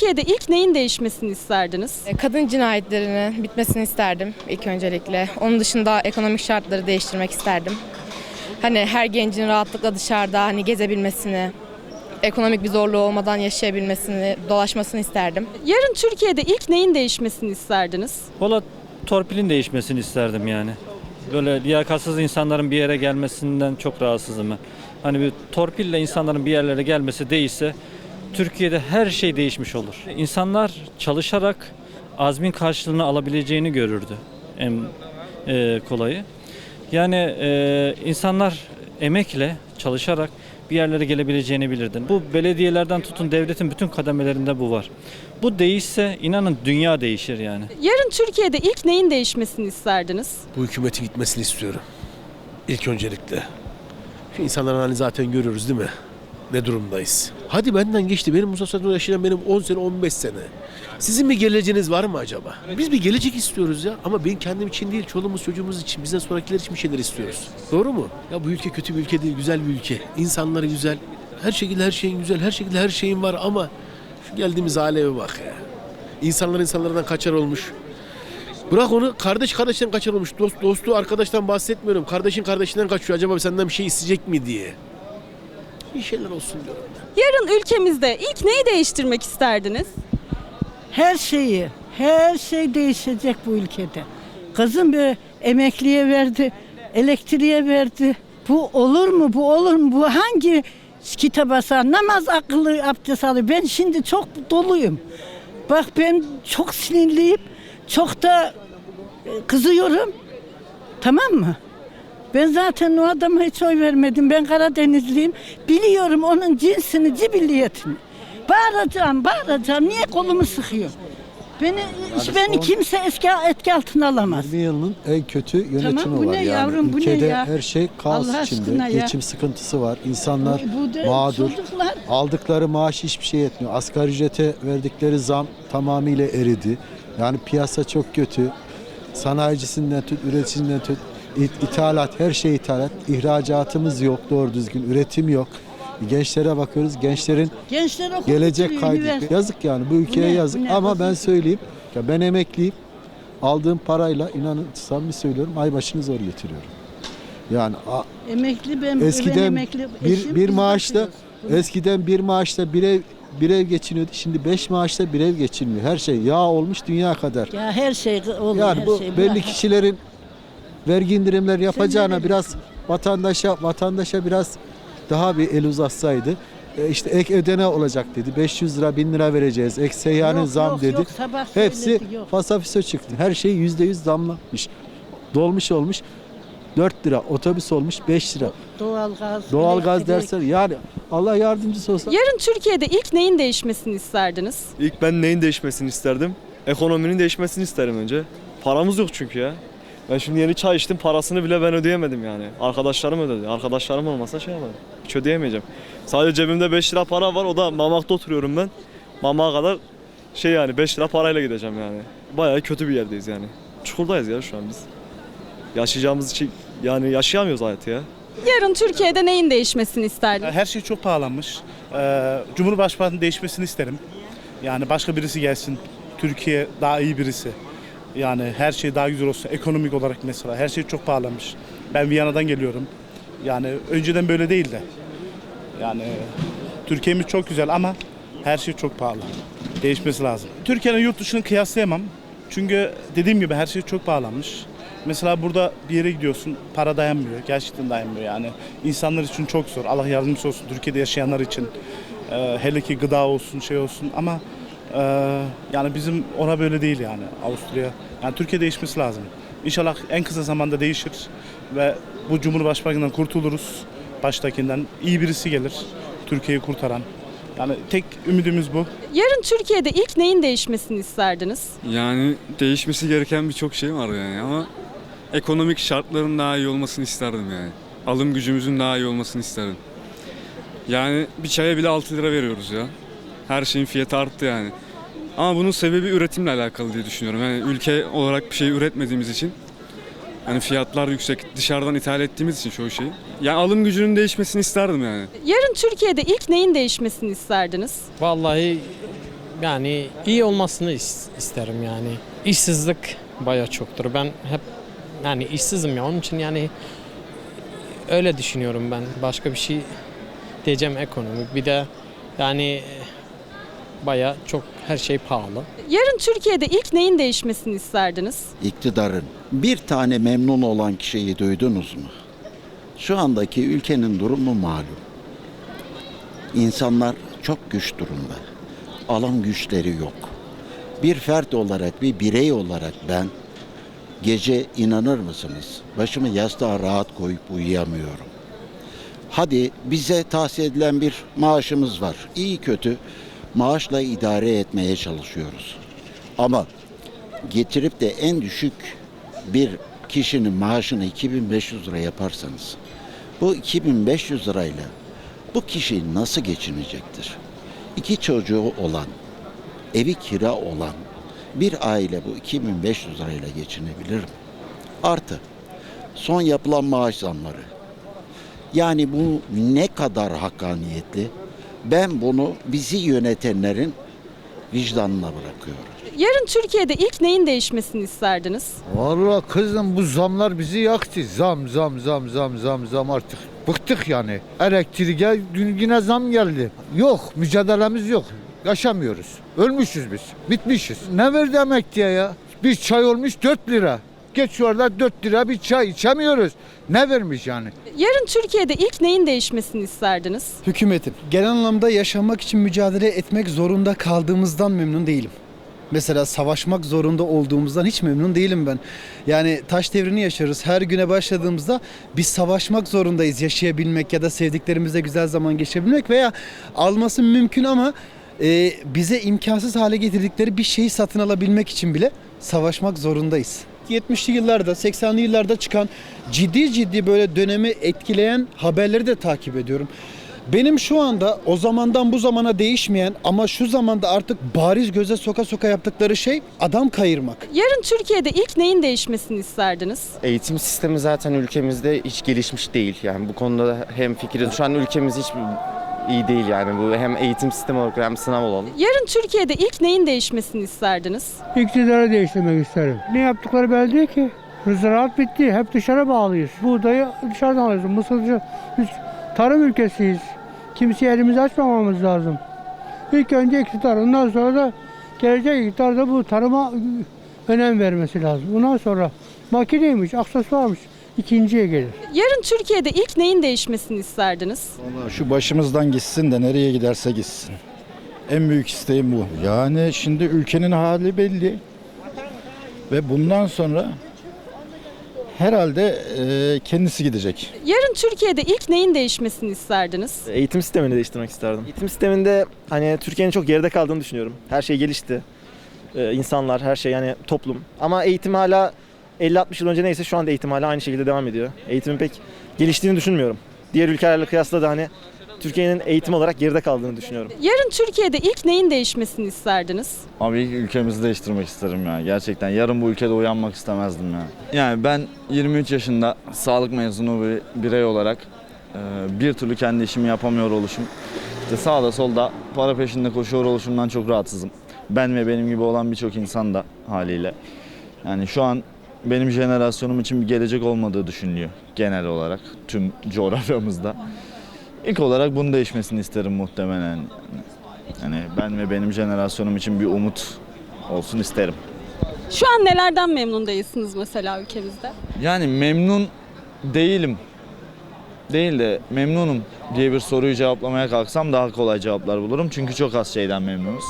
Türkiye'de ilk neyin değişmesini isterdiniz? E, Kadın cinayetlerinin bitmesini isterdim ilk öncelikle. Onun dışında ekonomik şartları değiştirmek isterdim. Hani her gencin rahatlıkla dışarıda hani gezebilmesini, ekonomik bir zorluğu olmadan yaşayabilmesini, dolaşmasını isterdim. Yarın Türkiye'de ilk neyin değişmesini isterdiniz? Valla torpilin değişmesini isterdim yani. Böyle liyakatsız insanların bir yere gelmesinden çok rahatsızım ben. Hani bir torpille insanların bir yerlere gelmesi değilse Türkiye'de her şey değişmiş olur. İnsanlar çalışarak azmin karşılığını alabileceğini görürdü en e, kolayı. Yani e, insanlar emekle çalışarak bir yerlere gelebileceğini bilirdin. Bu belediyelerden tutun devletin bütün kademelerinde bu var. Bu değişse inanın dünya değişir yani. Yarın Türkiye'de ilk neyin değişmesini isterdiniz? Bu hükümetin gitmesini istiyorum. İlk öncelikle. Şu insanların halini zaten görüyoruz değil mi? Ne durumdayız? Hadi benden geçti. Benim Musa Sadun yaşayan benim 10 sene 15 sene. Sizin bir geleceğiniz var mı acaba? Biz bir gelecek istiyoruz ya. Ama ben kendim için değil, çoluğumuz çocuğumuz için, bizden sonrakiler için bir şeyler istiyoruz. Doğru mu? Ya bu ülke kötü bir ülke değil, güzel bir ülke. İnsanları güzel. Her şekilde her şeyin güzel, her şekilde her şeyin var ama şu geldiğimiz aleme bak ya. İnsanlar insanlardan kaçar olmuş. Bırak onu kardeş kardeşten kaçar olmuş. Dost, dostu arkadaştan bahsetmiyorum. Kardeşin kardeşinden kaçıyor. Acaba senden bir şey isteyecek mi diye. Bir şeyler olsun diyorum. Yarın ülkemizde ilk neyi değiştirmek isterdiniz? Her şeyi, her şey değişecek bu ülkede. Kızım bir emekliye verdi, elektriğe verdi. Bu olur mu, bu olur mu? Bu hangi kitaba sar? Namaz akıllı abdest alıyor. Ben şimdi çok doluyum. Bak ben çok sinirliyim, çok da e, kızıyorum. Tamam mı? Ben zaten o adama hiç oy vermedim. Ben Karadenizliyim. Biliyorum onun cinsini, cibilliyetini. Bağıracağım, bağıracağım. Niye kolumu sıkıyor? Beni, beni kimse eski etki altına alamaz. 20 yılın en kötü yönetimi Tamam, bu var ne yani. yavrum, bu ne Ülkede ya? her şey kaos Allah içinde. ya. Geçim sıkıntısı var. İnsanlar Bu da mağdur. çocuklar. Aldıkları maaş hiçbir şey yetmiyor. Asgari ücrete verdikleri zam tamamıyla eridi. Yani piyasa çok kötü. Sanayicisinden tut, üreticisinden tut, ithalat, her şey ithalat. İhracatımız yok doğru düzgün, üretim yok. Gençlere bakıyoruz. Gençlerin Gençler okul gelecek bitiriyor, kaydı. üniversite. Yazık yani bu ülkeye ne, yazık. bu ne? Ama ben söyleyeyim. Ya ben emekliyim. Aldığım parayla inanın samimi söylüyorum ay başını zor getiriyorum. Yani a- Emekli ben, ben eskiden emekli. bir, Eşim, bir biz maaşla bakıyoruz. Eskiden bir maaşla bir ev bir ev geçiniyordu. Şimdi beş maaşla bir ev geçinmiyor. Her şey yağ olmuş dünya kadar. Ya her şey olur. Yani her bu şey. belli Bırak. kişilerin vergi indirimler yapacağına nerelisin? biraz vatandaşa vatandaşa biraz daha bir el uzatsaydı. E işte ek ödene olacak dedi. 500 lira 1000 lira vereceğiz. Ek seyyanın Yok, zam yok, dedi. yok, sabah Hepsi söyledi, yok. fasafiso çıktı. Her şey yüzde yüz zamlanmış. Dolmuş olmuş 4 lira. Otobüs olmuş 5 lira. Doğalgaz. Doğalgaz elektrik. dersler yani Allah yardımcısı olsa. Yarın Türkiye'de ilk neyin değişmesini isterdiniz? İlk ben neyin değişmesini isterdim? Ekonominin değişmesini isterim önce. Paramız yok çünkü ya. Ben şimdi yeni çay içtim parasını bile ben ödeyemedim yani. Arkadaşlarım ödedi. Arkadaşlarım olmasa şey yapmadım. Hiç ödeyemeyeceğim. Sadece cebimde 5 lira para var o da Mamak'ta oturuyorum ben. Mamak'a kadar şey yani 5 lira parayla gideceğim yani. Bayağı kötü bir yerdeyiz yani. Çukurdayız ya şu an biz. Yaşayacağımız için yani yaşayamıyoruz hayatı ya. Yarın Türkiye'de neyin değişmesini isterdiniz? Her şey çok pahalanmış. Ee, Cumhurbaşkanı'nın değişmesini isterim. Yani başka birisi gelsin. Türkiye daha iyi birisi. Yani her şey daha güzel olsun. Ekonomik olarak mesela her şey çok pahalanmış. Ben Viyana'dan geliyorum. Yani önceden böyle değildi. Yani Türkiye'miz çok güzel ama her şey çok pahalı. Değişmesi lazım. Türkiye'nin yurt dışını kıyaslayamam. Çünkü dediğim gibi her şey çok pahalanmış. Mesela burada bir yere gidiyorsun para dayanmıyor. Gerçekten dayanmıyor yani. İnsanlar için çok zor. Allah yardımcısı olsun Türkiye'de yaşayanlar için. Ee, hele ki gıda olsun şey olsun ama e, yani bizim ona böyle değil yani Avusturya. Yani Türkiye değişmesi lazım. İnşallah en kısa zamanda değişir ve bu Cumhurbaşkanı'ndan kurtuluruz. Baştakinden iyi birisi gelir. Türkiye'yi kurtaran. Yani tek ümidimiz bu. Yarın Türkiye'de ilk neyin değişmesini isterdiniz? Yani değişmesi gereken birçok şey var yani ama ekonomik şartların daha iyi olmasını isterdim yani. Alım gücümüzün daha iyi olmasını isterdim. Yani bir çaya bile 6 lira veriyoruz ya. Her şeyin fiyatı arttı yani. Ama bunun sebebi üretimle alakalı diye düşünüyorum. Yani ülke olarak bir şey üretmediğimiz için yani fiyatlar yüksek. Dışarıdan ithal ettiğimiz için çoğu şeyi. Yani alım gücünün değişmesini isterdim yani. Yarın Türkiye'de ilk neyin değişmesini isterdiniz? Vallahi Yani iyi olmasını is- isterim yani. İşsizlik baya çoktur. Ben hep yani işsizim ya onun için yani öyle düşünüyorum ben. Başka bir şey diyeceğim ekonomik. Bir de yani baya çok her şey pahalı. Yarın Türkiye'de ilk neyin değişmesini isterdiniz? iktidarın bir tane memnun olan kişiyi duydunuz mu? Şu andaki ülkenin durumu malum. İnsanlar çok güç durumda. Alım güçleri yok. Bir fert olarak, bir birey olarak ben gece inanır mısınız? Başımı yastığa rahat koyup uyuyamıyorum. Hadi bize tahsis edilen bir maaşımız var. İyi kötü maaşla idare etmeye çalışıyoruz. Ama getirip de en düşük bir kişinin maaşını 2500 lira yaparsanız bu 2500 lirayla bu kişi nasıl geçinecektir? İki çocuğu olan, evi kira olan bir aile bu 2500 lirayla geçinebilir mi? Artı son yapılan maaş zamları. Yani bu ne kadar hakkaniyetli? Ben bunu bizi yönetenlerin vicdanına bırakıyorum. Yarın Türkiye'de ilk neyin değişmesini isterdiniz? Vallahi kızım bu zamlar bizi yaktı. Zam zam zam zam zam zam artık. Bıktık yani. Elektriğe dün yine zam geldi. Yok mücadelemiz yok. Yaşamıyoruz. Ölmüşüz biz. Bitmişiz. Ne verdi emekliye ya? Bir çay olmuş 4 lira. Geç şu arada 4 lira bir çay içemiyoruz. Ne vermiş yani? Yarın Türkiye'de ilk neyin değişmesini isterdiniz? Hükümetin genel anlamda yaşamak için mücadele etmek zorunda kaldığımızdan memnun değilim. Mesela savaşmak zorunda olduğumuzdan hiç memnun değilim ben. Yani taş devrini yaşarız. Her güne başladığımızda biz savaşmak zorundayız yaşayabilmek ya da sevdiklerimizle güzel zaman geçirebilmek veya alması mümkün ama e, bize imkansız hale getirdikleri bir şeyi satın alabilmek için bile savaşmak zorundayız. 70'li yıllarda, 80'li yıllarda çıkan ciddi ciddi böyle dönemi etkileyen haberleri de takip ediyorum. Benim şu anda o zamandan bu zamana değişmeyen ama şu zamanda artık bariz göze soka soka yaptıkları şey adam kayırmak. Yarın Türkiye'de ilk neyin değişmesini isterdiniz? Eğitim sistemi zaten ülkemizde hiç gelişmiş değil. Yani bu konuda hem fikiriz. Şu an ülkemiz hiç iyi değil yani. Bu hem eğitim sistemi olarak hem sınav olan. Yarın Türkiye'de ilk neyin değişmesini isterdiniz? İktidarı değiştirmek isterim. Ne yaptıkları belli değil ki. Ziraat bitti. Hep dışarı bağlıyız. Buğdayı dışarıdan alıyoruz. Mısır dışı- biz tarım ülkesiyiz. Kimseye elimizi açmamamız lazım. İlk önce iktidar. Ondan sonra da gelecek iktidar da bu tarıma önem vermesi lazım. Ondan sonra makineymiş, aksesuarmış. İkinciye gelir. Yarın Türkiye'de ilk neyin değişmesini isterdiniz? Şu başımızdan gitsin de nereye giderse gitsin. En büyük isteğim bu. Yani şimdi ülkenin hali belli. Ve bundan sonra herhalde e, kendisi gidecek. Yarın Türkiye'de ilk neyin değişmesini isterdiniz? Eğitim sistemini değiştirmek isterdim. Eğitim sisteminde hani Türkiye'nin çok geride kaldığını düşünüyorum. Her şey gelişti. Ee, insanlar, her şey yani toplum. Ama eğitim hala 50-60 yıl önce neyse şu anda eğitim hala aynı şekilde devam ediyor. Eğitimin pek geliştiğini düşünmüyorum. Diğer ülkelerle kıyasla da hani Türkiye'nin eğitim olarak geride kaldığını düşünüyorum. Yarın Türkiye'de ilk neyin değişmesini isterdiniz? Abi ilk ülkemizi değiştirmek isterim ya. Gerçekten yarın bu ülkede uyanmak istemezdim ya. Yani ben 23 yaşında sağlık mezunu bir birey olarak e, bir türlü kendi işimi yapamıyor oluşum. İşte sağda solda para peşinde koşuyor oluşumdan çok rahatsızım. Ben ve benim gibi olan birçok insan da haliyle. Yani şu an benim jenerasyonum için bir gelecek olmadığı düşünülüyor genel olarak tüm coğrafyamızda. İlk olarak bunun değişmesini isterim muhtemelen. Yani ben ve benim jenerasyonum için bir umut olsun isterim. Şu an nelerden memnun değilsiniz mesela ülkemizde? Yani memnun değilim. Değil de memnunum diye bir soruyu cevaplamaya kalksam daha kolay cevaplar bulurum. Çünkü çok az şeyden memnunuz.